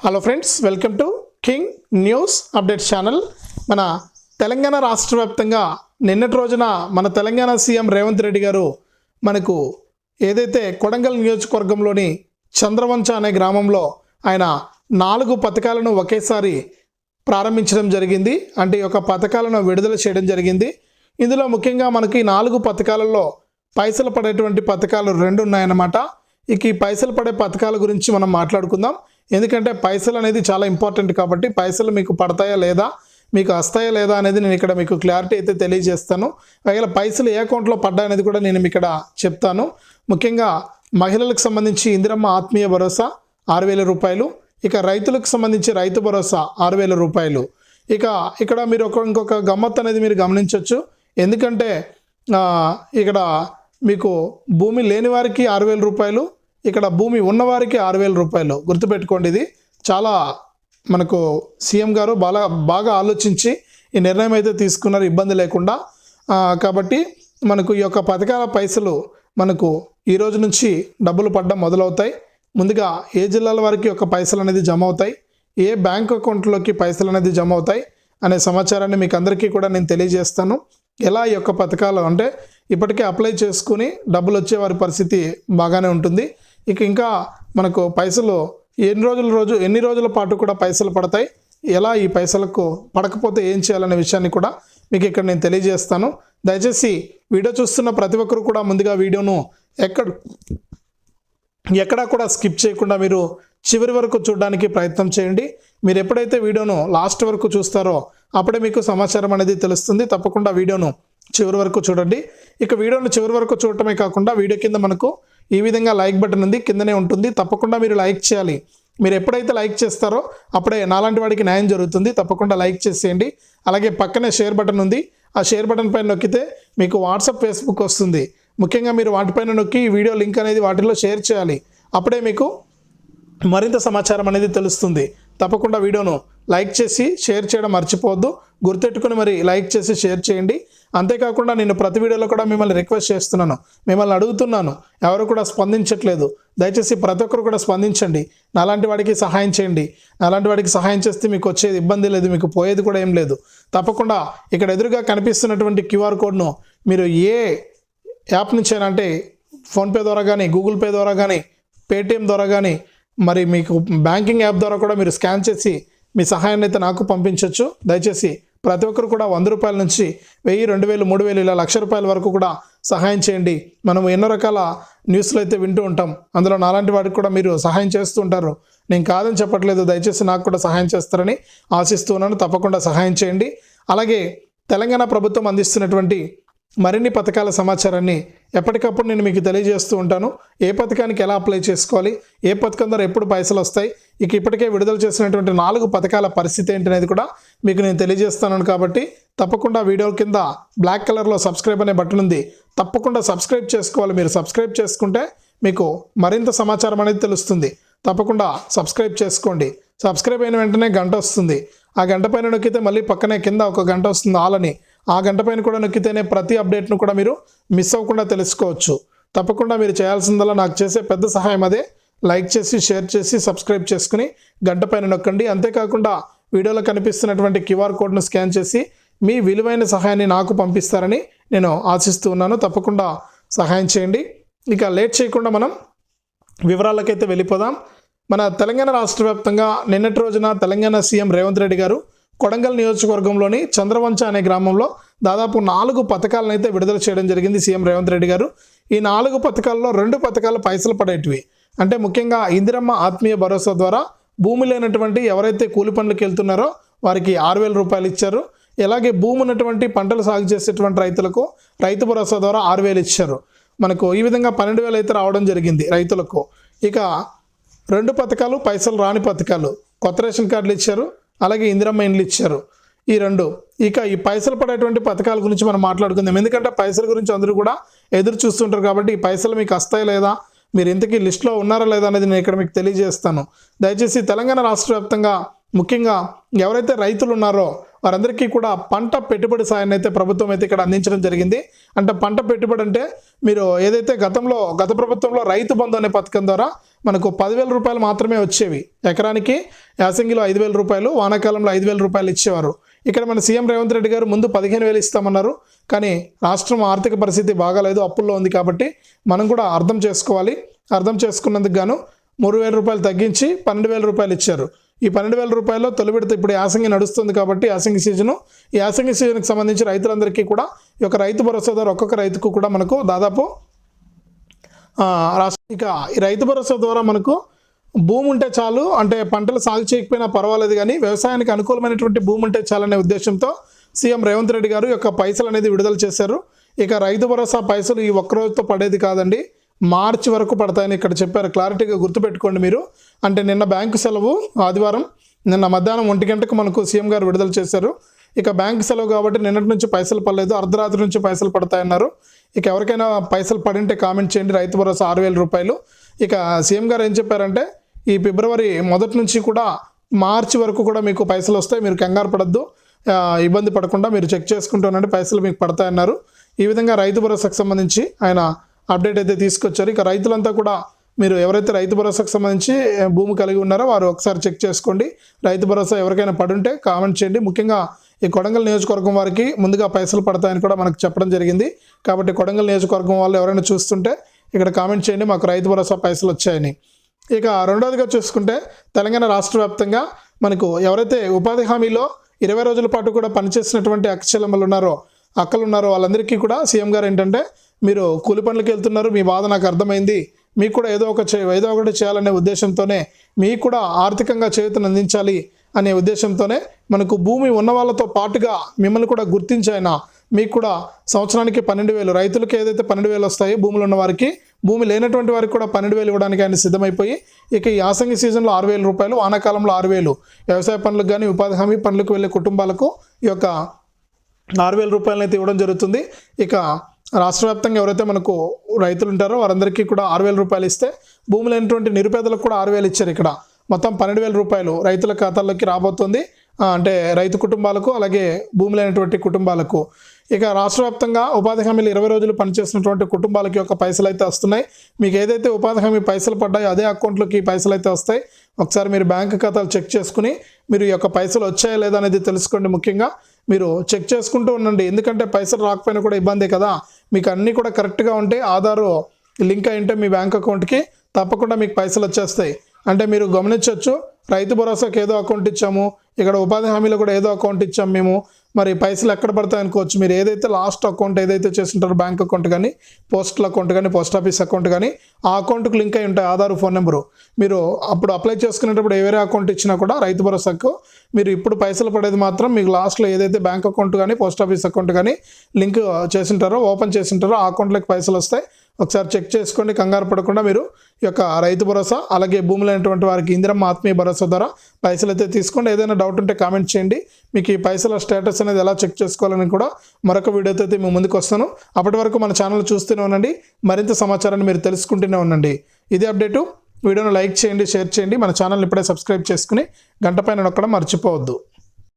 Hello friends welcome to king news updates channel మన తెలంగాణ రాష్ట్ర వ్యాప్తంగా నిన్నటి రోజున మన తెలంగాణ సీఎం రేవంత్ రెడ్డి గారు మనకు ఏదైతే కొడంగల్ నియోజకవర్గంలోని చంద్రవంచ అనే గ్రామంలో ఆయన నాలుగు పథకాలను ఒకేసారి ప్రారంభించడం జరిగింది. అంటే ఈ యొక్క పథకాలను విడుదల చేయడం జరిగింది. ఇందులో ముఖ్యంగా మనకి నాలుగు పథకాలలో పైసలు పడేటువంటి పథకాలు రెండు ఉన్నాయన్నమాట. ఇక ఈ పైసలు పడే పథకాల గురించి మనం మాట్లాడుకుందాం. ఎందుకంటే పైసలు అనేది చాలా ఇంపార్టెంట్ కాబట్టి పైసలు మీకు పడతాయా లేదా మీకు వస్తాయా లేదా అనేది నేను ఇక్కడ మీకు క్లారిటీ అయితే తెలియజేస్తాను. ఒకవేళ పైసలు ఏ అకౌంట్లో పడ్డాయనేది కూడా నేను ఇక్కడ చెప్తాను. ముఖ్యంగా మహిళలకు సంబంధించి ఇందిరమ్మ ఆత్మీయ భరోసా ఆరు వేల రూపాయలు ఇక రైతులకు సంబంధించి రైతు భరోసా ఆరు వేల రూపాయలు. ఇక ఇక్కడ మీరు ఒక ఇంకొక గమ్మత్ అనేది మీరు గమనించవచ్చు ఎందుకంటే ఇక్కడ మీకు భూమి లేని వారికి ఆరు వేల రూపాయలు ఇక్కడ భూమి ఉన్నవారికి ఆరు వేల రూపాయలు. గుర్తుపెట్టుకోండి ఇది. చాలా మనకు సీఎం గారు బాగా బాగా ఆలోచించి ఈ నిర్ణయం అయితే తీసుకున్నారు. ఇబ్బంది లేకుండా. కాబట్టి మనకు ఈ యొక్క పథకాల పైసలు మనకు ఈ రోజు నుంచి డబ్బులు పడడం మొదలవుతాయి. ముందుగా ఏ జిల్లాల వారికి యొక్క పైసలు అనేది జమ అవుతాయి? ఏ బ్యాంక్ అకౌంట్లోకి పైసలు అనేది జమ అవుతాయి? అనే సమాచారాన్ని మీకు అందరికీ కూడా నేను తెలియజేస్తాను. ఎలా ఈ యొక్క పథకాలు అంటే ఇప్పటికే అప్లై చేసుకుని డబ్బులు వచ్చే వారి పరిస్థితి బాగానే ఉంటుంది. ఇక ఇంకా మనకు పైసలు ఎన్ని రోజుల రోజు ఎన్ని రోజుల పాటు కూడా పైసలు పడతాయి? ఎలా ఈ పైసలకు పడకపోతే ఏం చేయాలనే విషయాన్ని కూడా మీకు ఇక్కడ నేను తెలియజేస్తాను. దయచేసి వీడియో చూస్తున్న ప్రతి ఒక్కరు కూడా ముందుగా వీడియోను ఎక్కడ ఎక్కడా కూడా స్కిప్ చేయకుండా మీరు చివరి వరకు చూడడానికి ప్రయత్నం చేయండి. మీరు ఎప్పుడైతే వీడియోను లాస్ట్ వరకు చూస్తారో అప్పుడే మీకు సమాచారం అనేది తెలుస్తుంది. తప్పకుండా వీడియోను చివరి వరకు చూడండి. ఇక వీడియోను చివరి వరకు చూడటమే కాకుండా వీడియో కింద మనకు ఈ విధంగా లైక్ బటన్ ఉంది కిందనే ఉంటుంది. తప్పకుండా మీరు లైక్ చేయాలి. మీరు ఎప్పుడైతే లైక్ చేస్తారో అప్పుడే నాలాంటి వాడికి న్యాయం జరుగుతుంది. తప్పకుండా లైక్ చేసేయండి. అలాగే పక్కనే షేర్ బటన్ ఉంది. ఆ షేర్ బటన్ పైన నొక్కితే మీకు వాట్సాప్ ఫేస్బుక్ వస్తుంది. ముఖ్యంగా మీరు వాటిపైన నొక్కి ఈ వీడియో లింక్ అనేది వాటిలో షేర్ చేయాలి. అప్పుడే మీకు మరింత సమాచారం అనేది తెలుస్తుంది. తప్పకుండా వీడియోను లైక్ చేసి షేర్ చేయడం మర్చిపోవద్దు. గుర్తెట్టుకుని మరి లైక్ చేసి షేర్ చేయండి. అంతేకాకుండా నేను ప్రతి వీడియోలో కూడా మిమ్మల్ని రిక్వెస్ట్ చేస్తున్నాను. మిమ్మల్ని అడుగుతున్నాను. ఎవరు కూడా స్పందించట్లేదు. దయచేసి ప్రతి ఒక్కరు కూడా స్పందించండి. నాలాంటి వాడికి సహాయం చేయండి. నాలాంటి వాడికి సహాయం చేస్తే మీకు వచ్చేది ఇబ్బంది లేదు మీకు పోయేది కూడా ఏం లేదు. తప్పకుండా ఇక్కడ ఎదురుగా కనిపిస్తున్నటువంటి క్యూఆర్ కోడ్ను మీరు ఏ యాప్ నుంచి అయినా అంటే ఫోన్పే ద్వారా కానీ గూగుల్ పే ద్వారా కానీ పేటిఎం ద్వారా కానీ మరి మీకు బ్యాంకింగ్ యాప్ ద్వారా కూడా మీరు స్కాన్ చేసి మీ సహాయాన్ని అయితే నాకు పంపించవచ్చు దయచేసి ప్రతి ఒక్కరు కూడా వంద రూపాయల నుంచి వెయ్యి రెండు వేలు మూడు వేలు ఇలా లక్ష రూపాయల వరకు కూడా సహాయం చేయండి. మనం ఎన్నో రకాల న్యూస్లు అయితే వింటూ ఉంటాం. అందులో నాలాంటి వాడికి కూడా మీరు సహాయం చేస్తూ ఉంటారు. నేను కాదని చెప్పట్లేదు. దయచేసి నాకు కూడా సహాయం చేస్తారని ఆశిస్తూ ఉన్నాను. తప్పకుండా సహాయం చేయండి. అలాగే తెలంగాణ ప్రభుత్వం అందిస్తున్నటువంటి మరిన్ని పథకాల సమాచారాన్ని ఎప్పటికప్పుడు నేను మీకు తెలియజేస్తూ ఉంటాను. ఏ పథకానికి ఎలా అప్లై చేసుకోవాలి? ఏ పథకం ద్వారా ఎప్పుడు పైసలు వస్తాయి? ఇక ఇప్పటికే విడుదల చేసినటువంటి నాలుగు పథకాల పరిస్థితి ఏంటనేది కూడా మీకు నేను తెలియజేస్తాను కాబట్టి తప్పకుండా వీడియో కింద బ్లాక్ కలర్లో సబ్స్క్రైబ్ అనే బటన్ ఉంది. తప్పకుండా సబ్స్క్రైబ్ చేసుకోవాలి. మీరు సబ్స్క్రైబ్ చేసుకుంటే మీకు మరింత సమాచారం అనేది తెలుస్తుంది. తప్పకుండా సబ్స్క్రైబ్ చేసుకోండి. సబ్స్క్రైబ్ అయిన వెంటనే గంట వస్తుంది. ఆ గంట పైన నొక్కితే మళ్ళీ పక్కనే కింద ఒక గంట వస్తుంది ఆలని ఆ గంట పైన కూడా నొక్కితేనే ప్రతి అప్డేట్ను కూడా మీరు మిస్ అవ్వకుండా తెలుసుకోవచ్చు. తప్పకుండా మీరు చేయాల్సిందల్లా నాకు చేసే పెద్ద సహాయం అదే. లైక్ చేసి షేర్ చేసి సబ్స్క్రైబ్ చేసుకుని గంట పైన నొక్కండి. అంతేకాకుండా వీడియోలో కనిపిస్తున్నటువంటి క్యూఆర్ కోడ్ను స్కాన్ చేసి మీ విలువైన సహాయాన్ని నాకు పంపిస్తారని నేను ఆశిస్తూ ఉన్నాను. తప్పకుండా సహాయం చేయండి. ఇక లేట్ చేయకుండా మనం వివరాలకైతే వెళ్ళిపోదాం. మన తెలంగాణ రాష్ట్ర వ్యాప్తంగా నిన్నటి రోజున తెలంగాణ సీఎం రేవంత్ రెడ్డి గారు కొడంగల్ నియోజకవర్గంలోని చంద్రవంచ అనే గ్రామంలో దాదాపు నాలుగు పథకాలను అయితే విడుదల చేయడం జరిగింది సీఎం రేవంత్ రెడ్డి గారు. ఈ నాలుగు పథకాల్లో రెండు పథకాలు పైసలు పడేటివి. అంటే ముఖ్యంగా ఇందిరమ్మ ఆత్మీయ భరోసా ద్వారా భూమి లేనటువంటి ఎవరైతే కూలి పనులకు వెళ్తున్నారో వారికి ఆరు వేల రూపాయలు ఇచ్చారు. ఇలాగే భూమి ఉన్నటువంటి పంటలు సాగు చేసేటువంటి రైతులకు రైతు భరోసా ద్వారా ఆరు వేలు ఇచ్చారు. మనకు ఈ విధంగా పన్నెండు వేలు అయితే రావడం జరిగింది రైతులకు. ఇక రెండు పథకాలు పైసలు రాని పథకాలు. కొత్త రేషన్ కార్డులు ఇచ్చారు. అలాగే ఇందిరమ్మ ఇండ్లు ఇచ్చారు. ఈ రెండు. ఇక ఈ పైసలు పడేటువంటి పథకాల గురించి మనం మాట్లాడుకుందాం. ఎందుకంటే పైసల గురించి అందరూ కూడా ఎదురు చూస్తుంటారు కాబట్టి ఈ పైసలు మీకు వస్తాయి లేదా మీరు ఇంతకీ లిస్ట్లో ఉన్నారా లేదా అనేది నేను ఇక్కడ మీకు తెలియజేస్తాను. దయచేసి తెలంగాణ రాష్ట్ర వ్యాప్తంగా ముఖ్యంగా ఎవరైతే రైతులు ఉన్నారో వారందరికీ కూడా పంట పెట్టుబడి సాయాన్ని అయితే ప్రభుత్వం అయితే ఇక్కడ అందించడం జరిగింది. అంటే పంట పెట్టుబడి అంటే మీరు ఏదైతే గతంలో గత ప్రభుత్వంలో రైతు బంధు అనే పథకం ద్వారా మనకు పదివేల రూపాయలు మాత్రమే వచ్చేవి. ఎకరానికి యాసంగిలో ఐదు వేల రూపాయలు వానాకాలంలో ఐదు వేల రూపాయలు ఇచ్చేవారు. ఇక్కడ మన సీఎం రేవంత్ రెడ్డి గారు ముందు పదిహేను వేలు ఇస్తామన్నారు. కానీ రాష్ట్రం ఆర్థిక పరిస్థితి బాగాలేదు అప్పుల్లో ఉంది కాబట్టి మనం కూడా అర్థం చేసుకోవాలి. అర్థం చేసుకున్నందుకు గాను మూడు వేల రూపాయలు తగ్గించి పన్నెండు వేల రూపాయలు ఇచ్చారు. ఈ పన్నెండు వేల రూపాయల్లో తొలి విడత ఇప్పుడు యాసంగి నడుస్తుంది కాబట్టి యాసంగి సీజను. ఈ యాసంగి సీజన్కి సంబంధించి రైతులందరికీ కూడా ఈ యొక్క రైతు భరోసా ద్వారా ఒక్కొక్క రైతుకు కూడా మనకు దాదాపు ఇక ఈ రైతు భరోసా ద్వారా మనకు భూమి ఉంటే చాలు అంటే పంటలు సాగు చేయకపోయినా పర్వాలేదు కానీ వ్యవసాయానికి అనుకూలమైనటువంటి భూమి ఉంటే చాలనే ఉద్దేశంతో సీఎం రేవంత్ రెడ్డి గారు యొక్క పైసలు అనేది విడుదల చేశారు. ఇక రైతు భరోసా పైసలు ఈ ఒక్క రోజుతో పడేది కాదండి. మార్చి వరకు పడతాయని ఇక్కడ చెప్పారు. క్లారిటీగా గుర్తుపెట్టుకోండి మీరు. అంటే నిన్న బ్యాంకు సెలవు ఆదివారం నిన్న మధ్యాహ్నం ఒంటి గంటకు మనకు సీఎం గారు విడుదల చేశారు. ఇక బ్యాంకు సెలవు కాబట్టి నిన్నటి నుంచి పైసలు పడలేదు అర్ధరాత్రి నుంచి పైసలు పడతాయన్నారు. ఇక ఎవరికైనా పైసలు పడింటే కామెంట్ చేయండి రైతు భరోసా ఆరు వేల రూపాయలు. ఇక సీఎం గారు ఏం చెప్పారంటే ఈ ఫిబ్రవరి మొదటి నుంచి కూడా మార్చి వరకు కూడా మీకు పైసలు వస్తాయి మీరు కంగారు పడద్దు. ఇబ్బంది పడకుండా మీరు చెక్ చేసుకుంటూనండి పైసలు మీకు పడతాయన్నారు. ఈ విధంగా రైతు భరోసాకు సంబంధించి ఆయన అప్డేట్ అయితే తీసుకొచ్చారు. ఇక రైతులంతా కూడా మీరు ఎవరైతే రైతు భరోసాకు సంబంధించి భూమి కలిగి ఉన్నారో వారు ఒకసారి చెక్ చేసుకోండి. రైతు భరోసా ఎవరికైనా పడుంటే కామెంట్ చేయండి. ముఖ్యంగా ఈ కొడంగల్ నియోజకవర్గం వారికి ముందుగా పైసలు పడతాయని కూడా మనకు చెప్పడం జరిగింది. కాబట్టి కొడంగల్ నియోజకవర్గం వాళ్ళు ఎవరైనా చూస్తుంటే ఇక్కడ కామెంట్ చేయండి. మాకు రైతు భరోసా పైసలు వచ్చాయని. ఇక రెండవదిగా చూసుకుంటే తెలంగాణ రాష్ట్ర వ్యాప్తంగా మనకు ఎవరైతే ఉపాధి హామీలో ఇరవై రోజుల పాటు కూడా పనిచేసినటువంటి అక్షలమ్మలు ఉన్నారో అక్కలు ఉన్నారో వాళ్ళందరికీ కూడా సీఎం గారు ఏంటంటే మీరు కూలి పనులకు వెళ్తున్నారు మీ బాధ నాకు అర్థమైంది మీకు కూడా ఏదో ఒక చే ఏదో ఒకటి చేయాలనే ఉద్దేశంతోనే మీకు కూడా ఆర్థికంగా చేయూతను అందించాలి అనే ఉద్దేశంతోనే మనకు భూమి ఉన్న వాళ్ళతో పాటుగా మిమ్మల్ని కూడా గుర్తించైనా మీకు కూడా సంవత్సరానికి పన్నెండు వేలు రైతులకు ఏదైతే పన్నెండు వేలు వస్తాయో భూములు ఉన్న వారికి భూమి లేనటువంటి వారికి కూడా పన్నెండు వేలు ఇవ్వడానికి ఆయన సిద్ధమైపోయి ఇక ఈ యాసంగి సీజన్లో ఆరు వేల రూపాయలు వానాకాలంలో ఆరు వేలు వ్యవసాయ పనులకు కానీ ఉపాధి హామీ పనులకు వెళ్ళే కుటుంబాలకు ఈ యొక్క ఆరు వేల రూపాయలనైతే అయితే ఇవ్వడం జరుగుతుంది. ఇక రాష్ట్ర వ్యాప్తంగా ఎవరైతే మనకు రైతులు ఉంటారో వారందరికీ కూడా ఆరు వేల రూపాయలు ఇస్తే భూమి లేనటువంటి నిరుపేదలకు కూడా ఆరు వేలు ఇచ్చారు ఇక్కడ. మొత్తం పన్నెండు వేల రూపాయలు రైతుల ఖాతాల్లోకి రాబోతుంది. అంటే రైతు కుటుంబాలకు అలాగే భూమి లేనటువంటి కుటుంబాలకు. ఇక రాష్ట్ర వ్యాప్తంగా ఉపాధి హామీలు ఇరవై రోజులు పనిచేసినటువంటి కుటుంబాలకి యొక్క పైసలు అయితే వస్తున్నాయి. మీకు ఏదైతే ఉపాధి హామీ పైసలు పడ్డాయో అదే అకౌంట్లోకి పైసలు అయితే వస్తాయి. ఒకసారి మీరు బ్యాంక్ ఖాతాలు చెక్ చేసుకుని మీరు ఈ యొక్క పైసలు వచ్చాయా లేదా అనేది తెలుసుకోండి ముఖ్యంగా. మీరు చెక్ చేసుకుంటూ ఉండండి. ఎందుకంటే పైసలు రాకపోయినా కూడా ఇబ్బందే కదా. మీకు అన్నీ కూడా కరెక్ట్గా ఉంటే ఆధారు లింక్ అయి ఉంటే మీ బ్యాంక్ అకౌంట్కి తప్పకుండా మీకు పైసలు వచ్చేస్తాయి. అంటే మీరు గమనించవచ్చు రైతు భరోసాకి ఏదో అకౌంట్ ఇచ్చాము ఇక్కడ ఉపాధి హామీలో కూడా ఏదో అకౌంట్ ఇచ్చాము మేము. మరి పైసలు ఎక్కడ పడతాయి అనుకోవచ్చు. మీరు ఏదైతే లాస్ట్ అకౌంట్ ఏదైతే చేస్తుంటారో బ్యాంక్ అకౌంట్ కానీ పోస్టల్ అకౌంట్ కానీ పోస్ట్ ఆఫీస్ అకౌంట్ కానీ ఆ అకౌంట్కి లింక్ అయి ఉంటాయి ఆధార్ ఫోన్ నెంబరు మీరు అప్పుడు అప్లై చేసుకునేటప్పుడు ఏ వేరే అకౌంట్ ఇచ్చినా కూడా రైతు భరోసాకు మీరు ఇప్పుడు పైసలు పడేది మాత్రం మీకు లాస్ట్లో ఏదైతే బ్యాంక్ అకౌంట్ కానీ పోస్ట్ ఆఫీస్ అకౌంట్ కానీ లింక్ చేసింటారో ఓపెన్ చేసింటారో ఆ అకౌంట్లోకి పైసలు వస్తాయి. ఒకసారి చెక్ చేసుకోండి కంగారు పడకుండా మీరు ఈ యొక్క రైతు భరోసా అలాగే భూములైనటువంటి వారికి ఇందిరమ్మ ఆత్మీయ భరోసా ద్వారా పైసలు అయితే తీసుకోండి. ఏదైనా డౌట్ ఉంటే కామెంట్ చేయండి. మీకు ఈ పైసల స్టేటస్ అనేది ఎలా చెక్ చేసుకోవాలని కూడా మరొక వీడియోతో అయితే మేము ముందుకు వస్తాను. అప్పటి వరకు మన ఛానల్ చూస్తూనే ఉండండి. మరింత సమాచారాన్ని మీరు తెలుసుకుంటూనే ఉండండి. ఇదే అప్డేటు వీడియోను లైక్ చేయండి షేర్ చేయండి. మన ఛానల్ ఇప్పుడే సబ్స్క్రైబ్ చేసుకుని గంట పైన నొక్కడం మర్చిపోవద్దు.